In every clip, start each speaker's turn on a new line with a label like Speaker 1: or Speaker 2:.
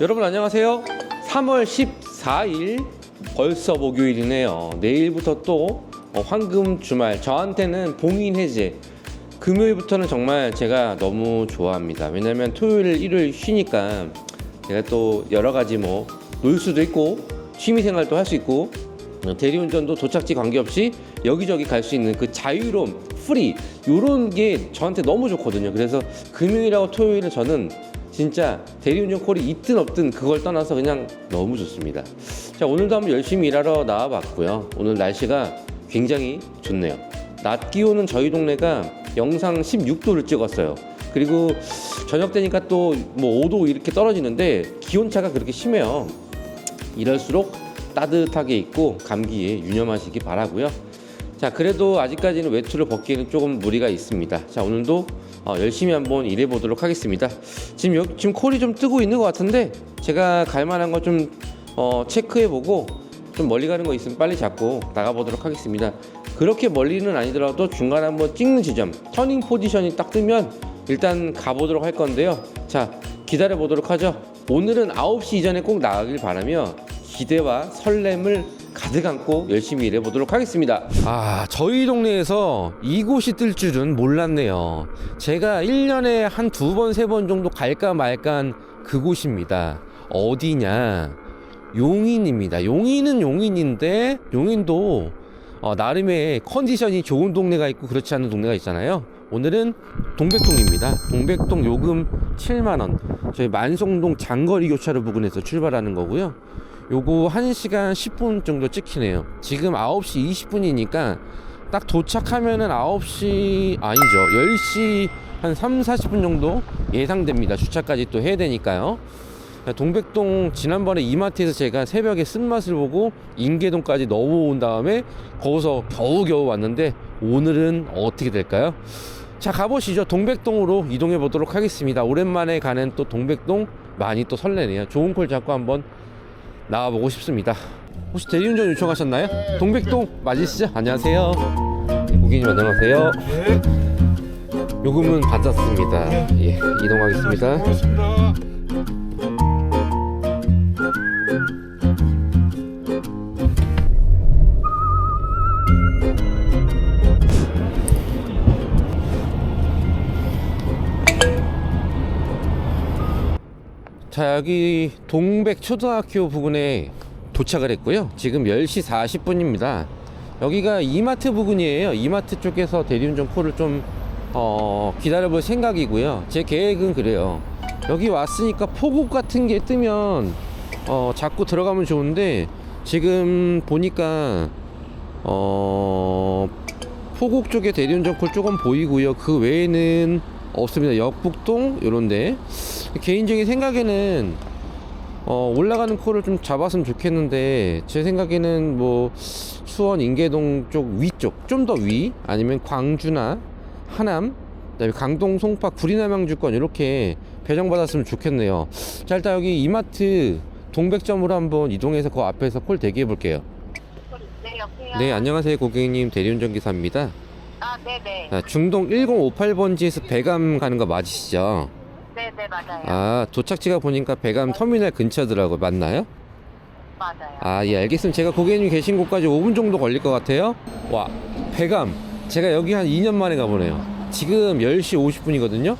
Speaker 1: 여러분 안녕하세요. 3월 14일 벌써 목요일이네요. 내일부터 또 어, 황금 주말. 저한테는 봉인 해제. 금요일부터는 정말 제가 너무 좋아합니다. 왜냐면 토요일, 일요일 쉬니까 제가 또 여러 가지 뭐 놀 수도 있고 취미 생활도 할 수 있고 어, 대리운전도 도착지 관계없이 여기저기 갈 수 있는 그 자유로움, 프리 요런 게 저한테 너무 좋거든요. 그래서 금요일하고 토요일은 저는 진짜 대리운전 콜이 있든 없든 그걸 떠나서 그냥 너무 좋습니다. 자 오늘도 한번 열심히 일하러 나와봤고요. 오늘 날씨가 굉장히 좋네요. 낮 기온은 저희 동네가 영상 16도를 찍었어요. 그리고 저녁 되니까 또 뭐 5도 이렇게 떨어지는데 기온차가 그렇게 심해요. 이럴수록 따뜻하게 입고 감기에 유념하시기 바라고요. 자, 그래도 아직까지는 외투를 벗기에는 조금 무리가 있습니다. 자, 오늘도 어, 열심히 한번 일해 보도록 하겠습니다. 지금 여, 지금 콜이 좀 뜨고 있는 것 같은데 제가 갈 만한 거좀 어, 체크해 보고 좀 멀리 가는 거 있으면 빨리 잡고 나가 보도록 하겠습니다. 그렇게 멀리는 아니더라도 중간에 한번 찍는 지점, 터닝 포지션이 딱 뜨면 일단 가보도록 할 건데요. 자, 기다려 보도록 하죠. 오늘은 9시 이전에 꼭 나가길 바라며 기대와 설렘을 가득 안고 열심히 일해 보도록 하겠습니다. 아, 저희 동네에서 이곳이 뜰 줄은 몰랐네요. 제가 1년에 한 두 번, 세 번 정도 갈까 말까 그곳입니다. 어디냐? 용인입니다. 용인은 용인인데 용인도 어, 나름의 컨디션이 좋은 동네가 있고 그렇지 않은 동네가 있잖아요. 오늘은 동백동입니다. 동백동 요금 7만 원. 저희 만성동 장거리 교차로 부근에서 출발하는 거고요. 요거 1시간 10분 정도 찍히네요. 지금 9시 20분이니까 딱 도착하면은 9시 아니죠. 10시 한 3, 40분 정도 예상됩니다. 주차까지 또 해야 되니까요. 동백동 지난번에 이마트에서 제가 새벽에 쓴맛을 보고 인계동까지 넘어온 다음에 거기서 겨우겨우 왔는데 오늘은 어떻게 될까요? 자 가보시죠 동백동으로 이동해 보도록 하겠습니다 오랜만에 가는 또 동백동 많이 또 설레네요 좋은 콜 잡고 한번 나와보고 싶습니다. 혹시 대리운전 요청하셨나요? 동백동 맞으시죠? 안녕하세요. 네, 고객님 안녕하세요. 요금은 받았습니다. 예 이동하겠습니다 자 여기 동백초등학교 부근에 도착을 했고요. 지금 10시 40분입니다. 여기가 이마트 부근이에요. 이마트 쪽에서 대리운전 콜을 좀 어, 기다려볼 생각이고요. 제 계획은 그래요. 여기 왔으니까 포국 같은 게 뜨면 어, 자꾸 들어가면 좋은데 지금 보니까 어, 포국 쪽에 대리운전 콜 조금 보이고요. 그 외에는 없습니다. 역북동 요런데 개인적인 생각에는 어, 올라가는 콜을 좀 잡았으면 좋겠는데 제 생각에는 뭐 수원 인계동 쪽 위쪽 좀 더 위 아니면 광주나 하남 그다음에 강동 송파 구리남양주권 이렇게 배정받았으면 좋겠네요 자 일단 여기 이마트 동백점으로 한번 이동해서 그 앞에서 콜 대기해 볼게요
Speaker 2: 네, 여보세요?
Speaker 1: 네 안녕하세요 고객님 대리운전 기사입니다
Speaker 2: 아, 네네.
Speaker 1: 아, 중동 1058번지에서 배감 가는 거 맞으시죠?
Speaker 2: 네네, 맞아요.
Speaker 1: 아 도착지가 보니까 배감 터미널 근처더라고 맞나요?
Speaker 2: 맞아요.
Speaker 1: 아 예 알겠습니다. 제가 고객님 계신 곳까지 5분 정도 걸릴 것 같아요. 와 배감. 제가 여기 한 2년 만에 가보네요. 지금 10시 50분이거든요.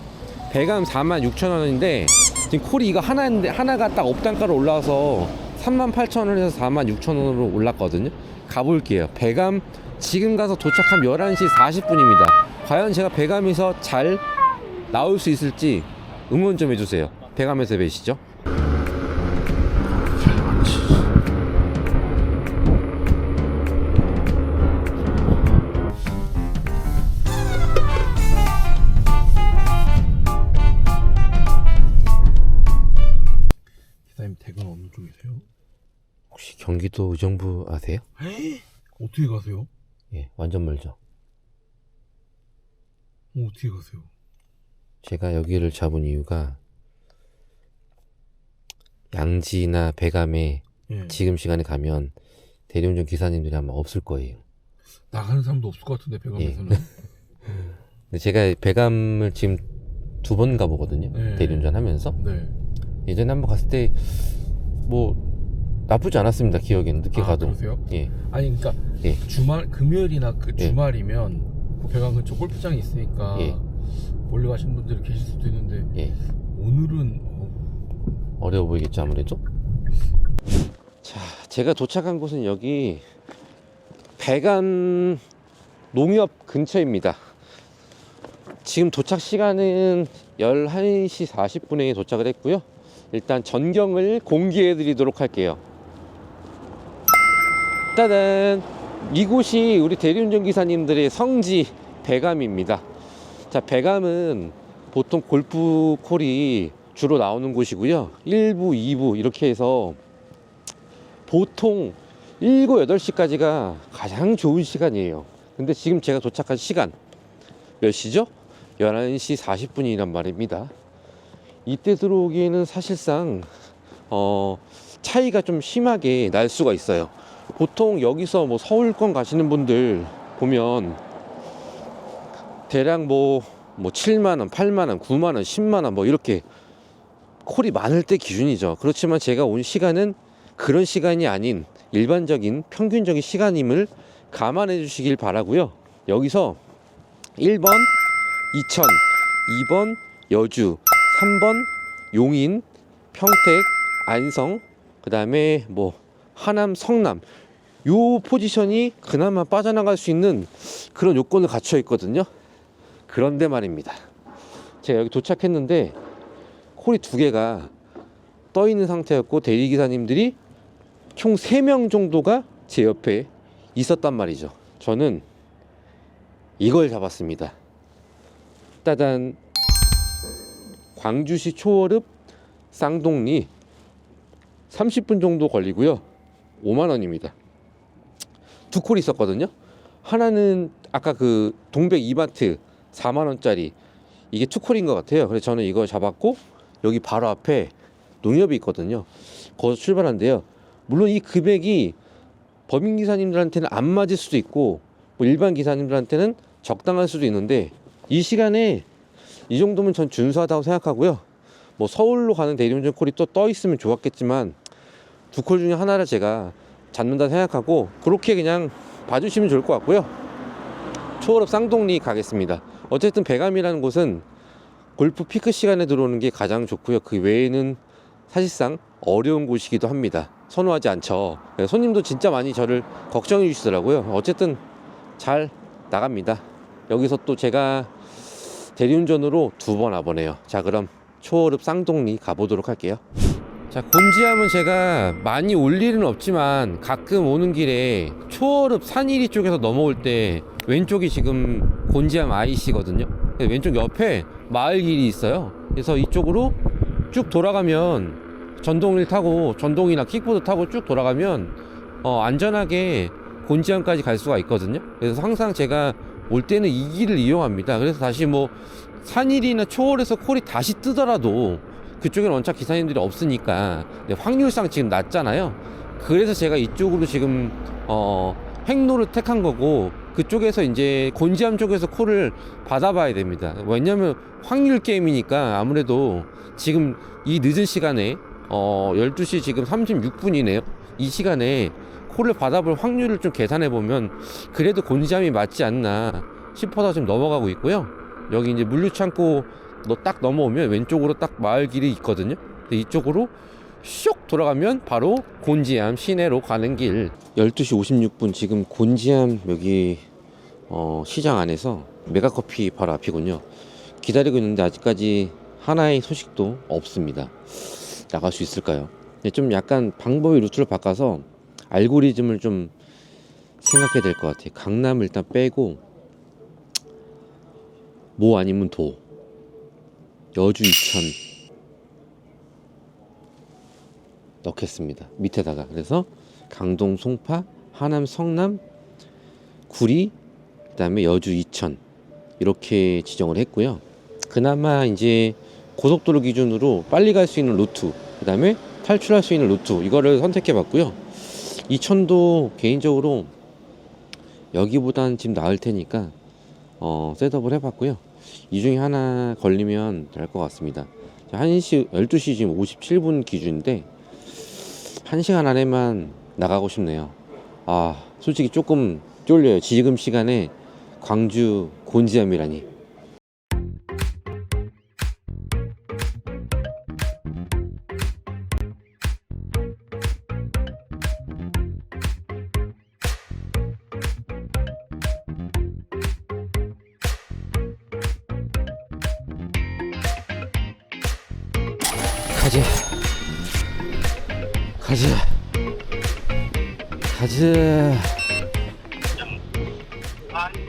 Speaker 1: 배감 4만 6천 원인데 지금 콜이 이거 하나인데 하나가 딱 업단가로 올라와서 3만 8천 원에서 4만 6천 원으로 올랐거든요. 가볼게요. 배감 지금 가서 도착하면 11시 40분입니다. 과연 제가 배감에서 잘 나올 수 있을지 응원 좀 해주세요 배감에서 뵈시죠
Speaker 3: 기사님 대근 어느 쪽이세요?
Speaker 1: 혹시 경기도 의정부 아세요?
Speaker 3: 어떻게 가세요?
Speaker 1: 예, 완전 멀죠.
Speaker 3: 어, 어떻게 가세요?
Speaker 1: 제가 여기를 잡은 이유가 양지나 배감에
Speaker 3: 예.
Speaker 1: 지금 시간에 가면 대리운전 기사님들이 아마 없을 거예요.
Speaker 3: 나가는 사람도 없을 것 같은데 배감에서는.
Speaker 1: 근데 제가 배감을 지금 두 번 가보거든요.
Speaker 3: 네.
Speaker 1: 대리운전 하면서.
Speaker 3: 네.
Speaker 1: 예전에 한번 갔을 때 뭐 나쁘지 않았습니다. 기억에는 늦게
Speaker 3: 아,
Speaker 1: 가도.
Speaker 3: 그러세요?
Speaker 1: 예.
Speaker 3: 아니 그러니까
Speaker 1: 예.
Speaker 3: 주말 금요일이나 그
Speaker 1: 예.
Speaker 3: 주말이면 그 배관 근처 골프장이 있으니까
Speaker 1: 예.
Speaker 3: 몰래 가신 분들이 계실 수도 있는데
Speaker 1: 예.
Speaker 3: 오늘은 어,
Speaker 1: 어려워 보이겠죠 아무래도? 자 제가 도착한 곳은 여기 배관 농협 근처입니다. 지금 도착 시간은 11시 40분에 도착을 했고요. 일단 전경을 공개해 드리도록 할게요. 따단! 이곳이 우리 대리운전 기사님들의 성지 배감입니다 자 배감은 보통 골프 콜이 주로 나오는 곳이고요. 1부 2부 이렇게 해서 보통 7, 8시까지가 가장 좋은 시간이에요. 근데 지금 제가 도착한 시간 몇 시죠? 11시 40분이란 말입니다. 이때 들어오기에는 사실상 어, 차이가 좀 심하게 날 수가 있어요. 보통 여기서 뭐 서울권 가시는 분들 보면 대략 뭐, 뭐 7만원, 8만원, 9만원, 10만원 뭐 이렇게 콜이 많을 때 기준이죠. 그렇지만 제가 온 시간은 그런 시간이 아닌 일반적인 평균적인 시간임을 감안해 주시길 바라고요. 여기서 1번 이천, 2번 여주, 3번 용인, 평택, 안성, 그 다음에 뭐 하남, 성남 요 포지션이 그나마 빠져나갈 수 있는 그런 요건을 갖춰 있거든요. 그런데 말입니다. 제가 여기 도착했는데 콜이 두 개가 떠 있는 상태였고 대리 기사님들이 총 3명 정도가 제 옆에 있었단 말이죠. 저는 이걸 잡았습니다. 따단 광주시 초월읍 쌍동리 30분 정도 걸리고요. 5만 원입니다. 두콜 있었거든요. 하나는 아까 그 동백 이마트 4만 원짜리 이게 투콜인 것 같아요. 그래서 저는 이걸 잡았고 여기 바로 앞에 농협이 있거든요. 거기서 출발한대요. 물론 이 금액이 법인 기사님들한테는 안 맞을 수도 있고 뭐 일반 기사님들한테는 적당할 수도 있는데 이 시간에 이 정도면 전 준수하다고 생각하고요. 뭐 서울로 가는 대리운전 콜이 또 떠 있으면 좋았겠지만 두 콜 중에 하나를 제가 잡는다 생각하고 그렇게 그냥 봐주시면 좋을 것 같고요. 초월읍 쌍동리 가겠습니다. 어쨌든 배감이라는 곳은 골프 피크 시간에 들어오는 게 가장 좋고요. 그 외에는 사실상 어려운 곳이기도 합니다. 선호하지 않죠. 네, 손님도 진짜 많이 저를 걱정해 주시더라고요. 어쨌든 잘 나갑니다. 여기서 또 제가 대리운전으로 두 번 와보네요. 자, 그럼 초월읍 쌍동리 가보도록 할게요. 자, 곤지암은 제가 많이 올 일은 없지만 가끔 오는 길에 초월읍 산이리 쪽에서 넘어올 때 왼쪽이 지금 곤지암 IC거든요. 왼쪽 옆에 마을 길이 있어요. 그래서 이쪽으로 쭉 돌아가면 전동을 타고 전동이나 킥보드 타고 쭉 돌아가면 어, 안전하게 곤지암까지 갈 수가 있거든요. 그래서 항상 제가 올 때는 이 길을 이용합니다. 그래서 다시 뭐 산일이나 초월에서 콜이 다시 뜨더라도 그쪽에는 원착 기사님들이 없으니까 네, 확률상 지금 낮잖아요. 그래서 제가 이쪽으로 지금 어, 행로를 택한 거고 그쪽에서 이제 곤지암 쪽에서 콜을 받아봐야 됩니다. 왜냐면 확률 게임이니까 아무래도 지금 이 늦은 시간에 어 12시 지금 36분이네요. 이 시간에 콜을 받아볼 확률을 좀 계산해 보면 그래도 곤지암이 맞지 않나 싶어서 지금 넘어가고 있고요. 여기 이제 물류 창고 너딱 넘어오면 왼쪽으로 딱 마을 길이 있거든요. 이쪽으로 슉 돌아가면 바로 곤지암 시내로 가는 길. 12시 56분 지금 곤지암 여기 어, 시장 안에서 메가커피 바로 앞이군요. 기다리고 있는데 아직까지 하나의 소식도 없습니다. 나갈 수 있을까요? 근데 좀 약간 방법의 루트를 바꿔서 알고리즘을 좀 생각해야 될 것 같아요. 강남을 일단 빼고 모 아니면 도 여주 이천 넣겠습니다. 밑에다가 그래서 강동 송파 하남 성남 구리 그다음에 여주 이천 이렇게 지정을 했고요. 그나마 이제 고속도로 기준으로 빨리 갈 수 있는 루트 그다음에 탈출할 수 있는 루트 이거를 선택해 봤고요. 이천도 개인적으로 여기보다는 지금 나을 테니까 어, 셋업을 해봤고요. 이 중에 하나 걸리면 될 것 같습니다. 1시 12시 지금 57분 기준인데 1시간 안에만 나가고 싶네요. 아, 솔직히 조금 쫄려요. 지금 시간에 광주 곤지암이라니. 가자. 가자. 가자.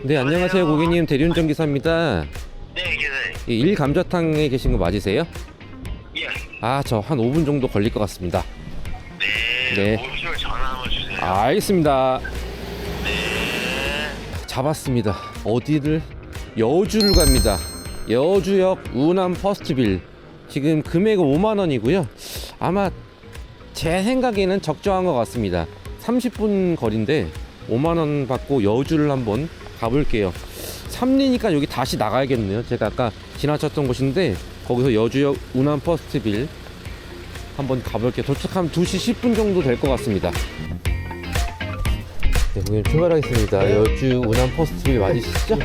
Speaker 1: 네, 안녕하세요. 고객님. 대리운전 기사입니다.
Speaker 4: 네, 기사님.
Speaker 1: 이 일 감자탕에 계신 거 맞으세요?
Speaker 4: 예.
Speaker 1: 아, 저 한 5분 정도 걸릴 것 같습니다.
Speaker 4: 네.
Speaker 1: 네.
Speaker 4: 오시면 전화 한번 주세요.
Speaker 1: 아, 알겠습니다.
Speaker 4: 네.
Speaker 1: 잡았습니다. 어디를? 여주를 갑니다. 여주역 우남 퍼스트빌. 지금 금액은 5만 원이고요. 아마 제 생각에는 적정한 것 같습니다. 30분 거리인데 5만 원 받고 여주를 한번 가볼게요. 3리니까 여기 다시 나가야겠네요. 제가 아까 지나쳤던 곳인데 거기서 여주역 우남 퍼스트빌 한번 가볼게요. 도착하면 2시 10분 정도 될 것 같습니다. 네, 고객님 출발하겠습니다. 여주 우남 퍼스트빌 맞으시죠?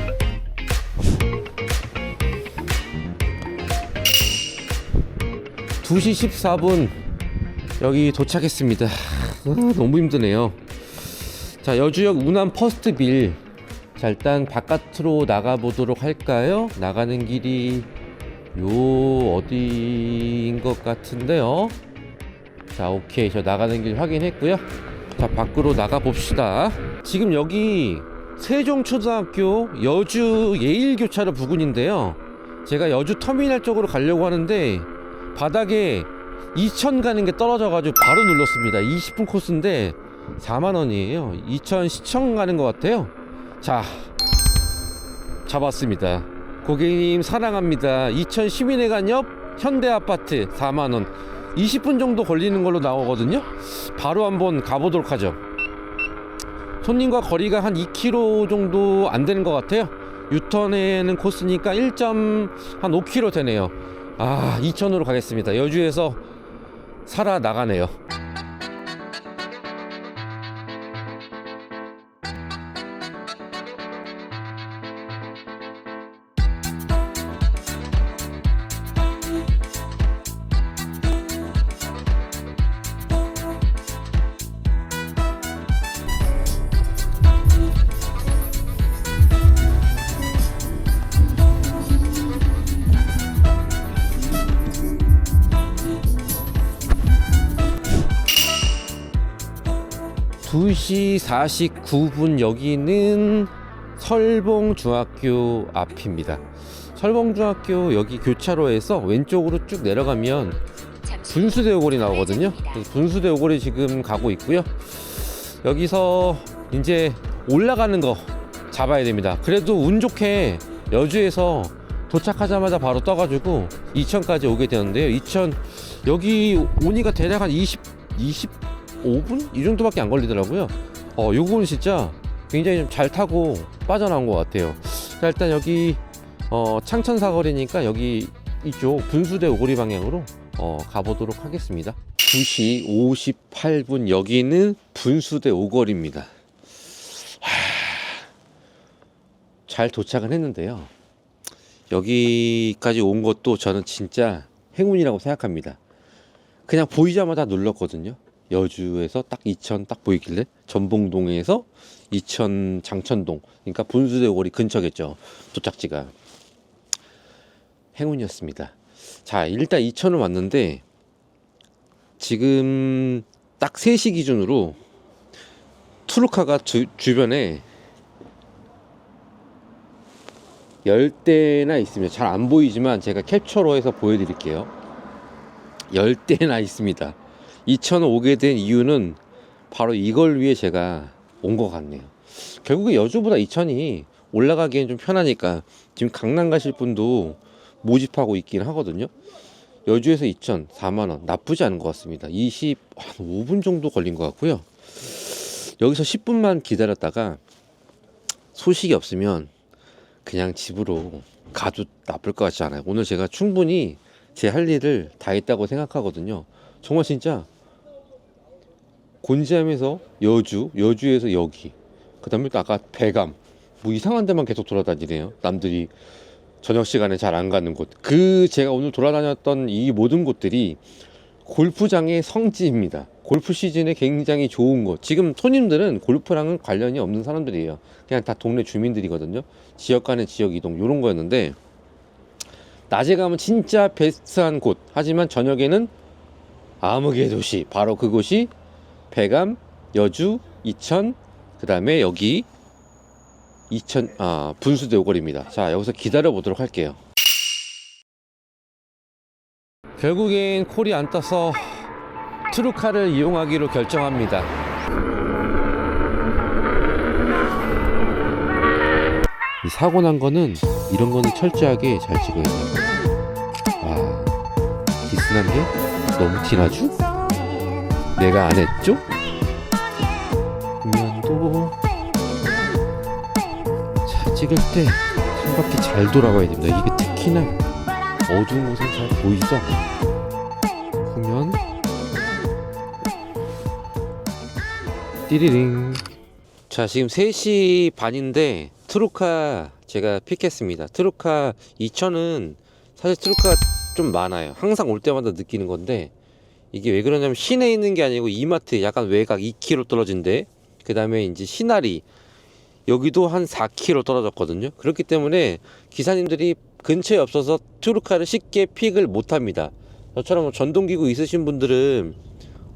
Speaker 1: 두시 14분 여기 도착했습니다. 아, 너무 힘드네요. 자, 여주역 우남 퍼스트 빌. 자, 일단 바깥으로 나가 보도록 할까요? 나가는 길이 요 어디인 것 같은데요. 자, 오케이. 저 나가는 길 확인했고요. 자, 밖으로 나가 봅시다. 지금 여기 세종초등학교 여주 예일교차로 부근인데요. 제가 여주 터미널 쪽으로 가려고 하는데 바닥에 2천 가는 게 떨어져가지고 바로 눌렀습니다. 20분 코스인데 4만 원이에요. 2천 시청 가는 것 같아요. 자, 잡았습니다. 고객님 사랑합니다. 2천 시민회관 옆 현대아파트 4만 원. 20분 정도 걸리는 걸로 나오거든요. 바로 한번 가보도록 하죠. 손님과 거리가 한 2km 정도 안 되는 것 같아요. 유턴에는 코스니까 1.5km 되네요. 아, 2천으로 가겠습니다. 여주에서 살아 나가네요. 49분 여기는 설봉중학교 앞입니다. 설봉중학교 여기 교차로에서 왼쪽으로 쭉 내려가면 분수대 오골이 나오거든요. 이 분수대 오골이 지금 가고 있고요. 여기서 이제 올라가는 거 잡아야 됩니다. 그래도 운 좋게 여주에서 도착하자마자 바로 떠가지고 이천까지 오게 되는데요. 이천 여기 오니까 대략 한 20, 25분 이 정도밖에 안 걸리더라고요. 어, 요거는 진짜 굉장히 좀 잘 타고 빠져나온 것 같아요. 자, 일단 여기 어, 창천 사거리니까 여기 이쪽 분수대 오거리 방향으로 어, 가보도록 하겠습니다. 2시 58분 여기는 분수대 오거리입니다. 하... 잘 도착은 했는데요. 여기까지 온 것도 저는 진짜 행운이라고 생각합니다. 그냥 보이자마자 눌렀거든요. 여주에서 딱 이천 딱 보이길래 전봉동에서 이천 장천동 그러니까 분수대 오거리 근처겠죠 도착지가 행운이었습니다. 자 일단 이천을 왔는데 지금 딱 3시 기준으로 투르카가 주, 주변에 열대나 있습니다. 잘 안 보이지만 제가 캡처로 해서 보여드릴게요. 열대나 있습니다. 이천 오게 된 이유는 바로 이걸 위해 제가 온 것 같네요. 결국에 여주보다 이천이 올라가기엔 좀 편하니까 지금 강남 가실 분도 모집하고 있긴 하거든요. 여주에서 이천 4만 원 나쁘지 않은 것 같습니다. 25분 정도 걸린 것 같고요. 여기서 10분만 기다렸다가 소식이 없으면 그냥 집으로 가도 나쁠 것 같지 않아요. 오늘 제가 충분히 제 할 일을 다 했다고 생각하거든요. 정말 진짜 곤지암에서 여주, 여주에서 여기, 그 다음에 또 아까 배감, 뭐 이상한 데만 계속 돌아다니네요. 남들이 저녁 시간에 잘 안 가는 곳. 그 제가 오늘 돌아다녔던 이 모든 곳들이 골프장의 성지입니다. 골프 시즌에 굉장히 좋은 곳. 지금 손님들은 골프랑은 관련이 없는 사람들이에요. 그냥 다 동네 주민들이거든요. 지역 간의 지역 이동 이런 거였는데 낮에 가면 진짜 베스트한 곳. 하지만 저녁에는 암흑의 도시. 바로 그곳이 배감, 여주, 이천, 그 다음에 여기 이천 아 분수대 오거리입니다. 자 여기서 기다려 보도록 할게요. 결국엔 콜이 안 떠서 트루카를 이용하기로 결정합니다. 이 사고 난 거는 이런 거는 철저하게 잘 찍어야 돼요. 와, 기스난데 너무 티나죠? 내가 안 했죠? 면도 자 찍을 때 창밖이 잘 돌아가야 됩니다. 이게 특히나 어두운 곳은 잘 보이죠? 보면 띠리링 자 지금 3시 반인데 트루카 제가 픽했습니다 트루카 2000은 사실 트루카 좀 많아요 항상 올 때마다 느끼는 건데 이게 왜 그러냐면 시내에 있는 게 아니고 이마트 약간 외곽 2km 떨어진데 그 다음에 이제 시나리 여기도 한 4km 떨어졌거든요. 그렇기 때문에 기사님들이 근처에 없어서 트루카를 쉽게 픽을 못 합니다. 저처럼 뭐 전동기구 있으신 분들은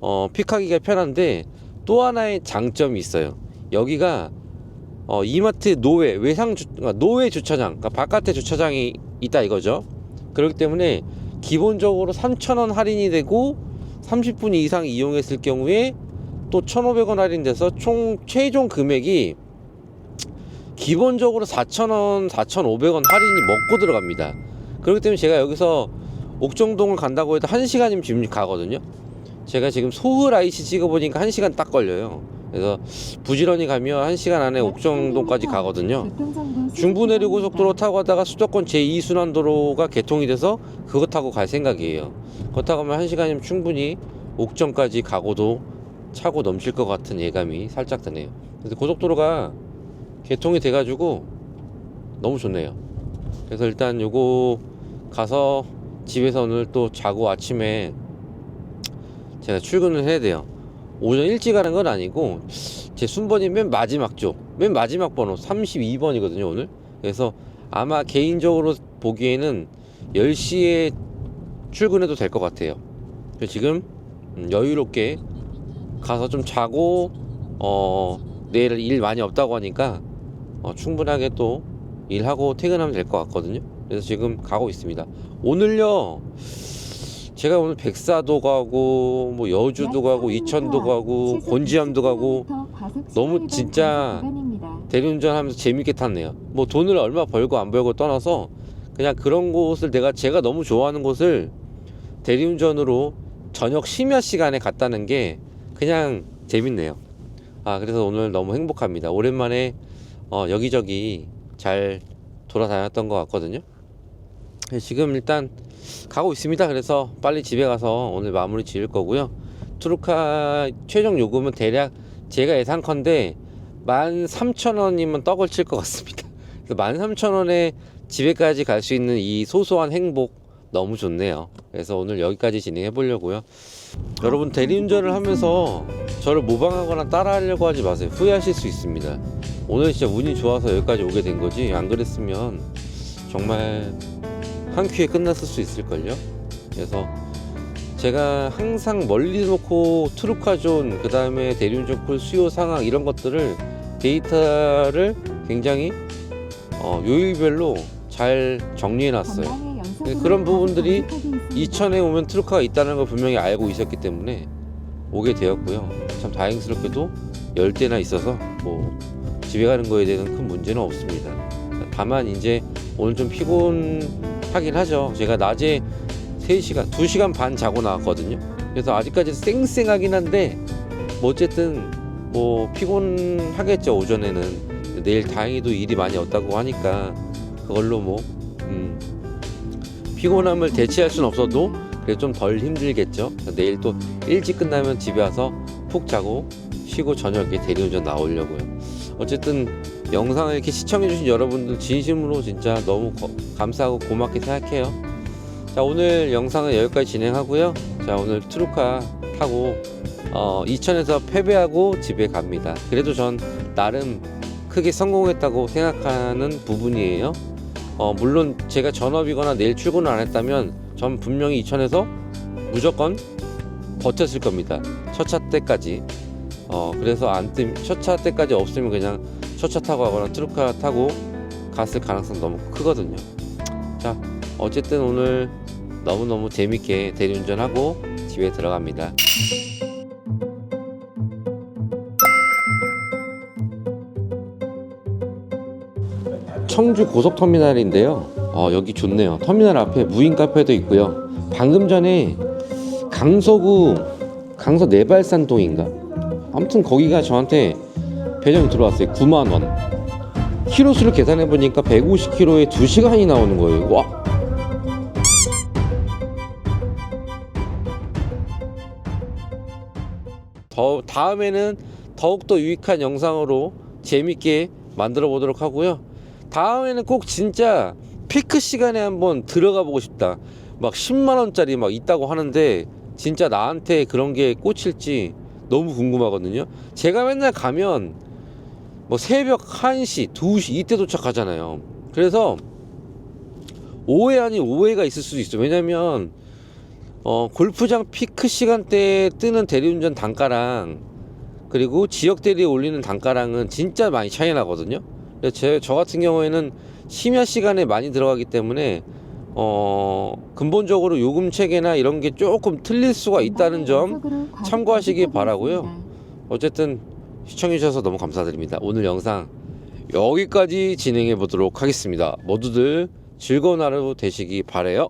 Speaker 1: 어, 픽하기가 편한데 또 하나의 장점이 있어요. 여기가 어, 이마트 노외 외상 주, 그러니까 노외 주차장 그러니까 바깥에 주차장이 있다 이거죠. 그렇기 때문에 기본적으로 3,000원 할인이 되고 30분 이상 이용했을 경우에 또 1,500원 할인돼서 총 최종 금액이 기본적으로 4,000원, 4,500원 할인이 먹고 들어갑니다. 그렇기 때문에 제가 여기서 옥정동을 간다고 해도 1시간이면 지금 가거든요. 제가 지금 소을 IC 찍어보니까 1시간 딱 걸려요. 그래서 부지런히 가면 1시간 안에 옥정동까지 가거든요. 중부 내륙고속도로 타고 가다가 수도권 제2순환도로가 개통이 돼서 그거 타고 갈 생각이에요. 그거 타고 가면 1시간이면 충분히 옥정까지 가고도 차고 넘칠 것 같은 예감이 살짝 드네요. 그래서 고속도로가 개통이 돼가지고 너무 좋네요. 그래서 일단 요거 가서 집에서 오늘 또 자고 아침에 제가 출근을 해야 돼요. 오전 일찍 가는 건 아니고 제 순번이 맨 마지막 쪽, 맨 마지막 번호 32번이거든요 오늘. 그래서 아마 개인적으로 보기에는 10시에 출근해도 될 것 같아요. 지금 음, 여유롭게 가서 좀 자고 어 내일 일 많이 없다고 하니까 어, 충분하게 또 일하고 퇴근하면 될 것 같거든요. 그래서 지금 가고 있습니다. 오늘요 제가 오늘 백사도 가고 뭐 여주도 가고 이천도 가고 곤지암도 가고 너무 진짜 대리운전 하면서 재밌게 탔네요. 뭐 돈을 얼마 벌고 안 벌고 떠나서 그냥 그런 곳을 내가 제가 너무 좋아하는 곳을 대리운전으로 저녁 심야 시간에 갔다는 게 그냥 재밌네요. 아 그래서 오늘 너무 행복합니다. 오랜만에 어, 여기저기 잘 돌아다녔던 것 같거든요. 네, 지금 일단 가고 있습니다. 그래서 빨리 집에 가서 오늘 마무리 지을 거고요. 트루카 최종 요금은 대략 제가 예상컨대 13,000원이면 떡을 칠 것 같습니다. 그래서 13,000원에 집에까지 갈 수 있는 이 소소한 행복 너무 좋네요. 그래서 오늘 여기까지 진행해 보려고요. 여러분 대리운전을 하면서 저를 모방하거나 따라하려고 하지 마세요. 후회하실 수 있습니다. 오늘 진짜 운이 좋아서 여기까지 오게 된 거지 안 그랬으면 정말 한 큐에 끝났을 수 있을걸요. 그래서 제가 항상 멀리 놓고 트루카존 그 다음에 콜 수요 상황 이런 것들을 데이터를 굉장히 어, 요일별로 잘 정리해 놨어요. 네, 그런 부분들이 이천에 오면 트루카가 있다는 걸 분명히 알고 있었기 때문에 오게 되었고요. 참 다행스럽게도 열 대나 있어서 뭐 집에 가는 거에 대해서 큰 문제는 없습니다. 다만 이제 오늘 좀 피곤 하긴 하죠. 제가 낮에 3시간, 2시간 반 자고 나왔거든요. 그래서 아직까지 쌩쌩하긴 한데 뭐 어쨌든 뭐 피곤하겠죠 오전에는 내일 다행히도 일이 많이 없다고 하니까 그걸로 뭐 음, 피곤함을 대체할 수는 없어도 그래도 좀 덜 힘들겠죠. 내일 또 일찍 끝나면 집에 와서 푹 자고 쉬고 저녁에 대리운전 나오려고요. 어쨌든 영상을 이렇게 시청해주신 여러분들 진심으로 진짜 너무 거- 감사하고 고맙게 생각해요. 자 오늘 영상은 여기까지 진행하고요. 자 오늘 트루카 타고 어, 이천에서 패배하고 집에 갑니다. 그래도 전 나름 크게 성공했다고 생각하는 부분이에요. 어, 물론 제가 전업이거나 내일 출근을 안 했다면 전 분명히 이천에서 무조건 버텼을 겁니다. 첫 차 때까지. 어, 그래서 안 뜸, 첫차 때까지 없으면 그냥 첫차 타고 가거나 트루카 타고 갔을 가능성 너무 크거든요. 자, 어쨌든 오늘 너무너무 재밌게 대리운전하고 집에 들어갑니다. 청주 고속터미널인데요. 어, 여기 좋네요. 터미널 앞에 무인 카페도 있고요. 방금 전에 강서구 강서 내발산동인가? 아무튼 거기가 저한테 배정이 들어왔어요. 9만 원. 키로수를 계산해 보니까 150km에 2시간이 나오는 거예요. 와. 더 다음에는 더욱더 유익한 영상으로 재밌게 만들어 보도록 하고요. 다음에는 꼭 진짜 피크 시간에 한번 들어가 보고 싶다. 막 10만 원짜리 막 있다고 하는데 진짜 나한테 그런 게 꽂힐지 너무 궁금하거든요. 제가 맨날 가면 뭐 새벽 1시, 2시 이때 도착하잖아요. 그래서 오해 아닌 오해가 있을 수도 있어요. 왜냐면 어, 골프장 피크 시간대에 뜨는 대리운전 단가랑 그리고 지역 대리에 올리는 단가랑은 진짜 많이 차이 나거든요. 제, 저 같은 경우에는 심야 시간에 많이 들어가기 때문에 어, 근본적으로 요금 체계나 이런 게 조금 틀릴 수가 있다는 점 참고하시기 바라고요. 어쨌든 시청해주셔서 너무 감사드립니다. 오늘 영상 여기까지 진행해 보도록 하겠습니다. 모두들 즐거운 하루 되시기 바래요.